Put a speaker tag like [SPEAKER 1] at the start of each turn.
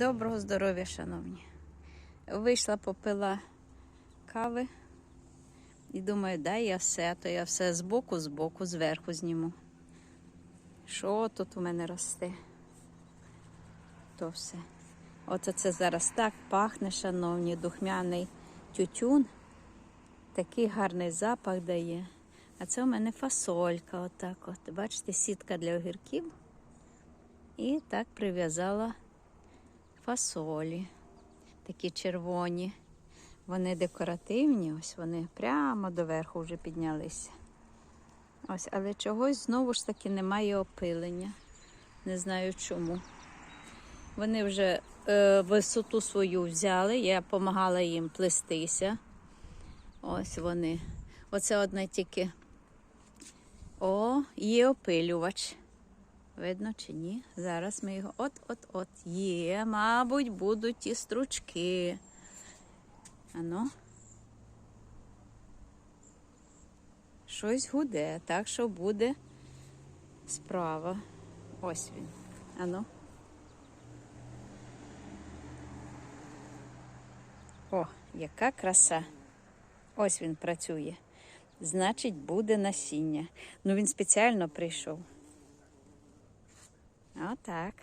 [SPEAKER 1] Доброго здоров'я, шановні. Вийшла, попила кави і думаю, дай я все, то я все збоку, збоку, зверху зніму. Що тут у мене росте? То все. Оце це зараз так пахне, шановні, духмяний тютюн. Такий гарний запах дає. А це у мене фасолька, отак от. Бачите, сітка для огірків. І так прив'язала фасолі. Такі червоні. Вони декоративні, ось вони прямо доверху вже піднялися. Ось, але чогось знову ж таки немає опилення. Не знаю чому. Вони вже е, висоту свою взяли, я допомагала їм плестися. Ось вони. Оце одне тільки. О, є опилювач. Видно чи ні? Зараз ми його от-от-от. Є, мабуть, будуть ті стручки. Ано. Щось гуде, так що буде справа. Ось він. Ано. О, яка краса. Ось він працює. Значить, буде насіння. Ну, він спеціально прийшов. Отак.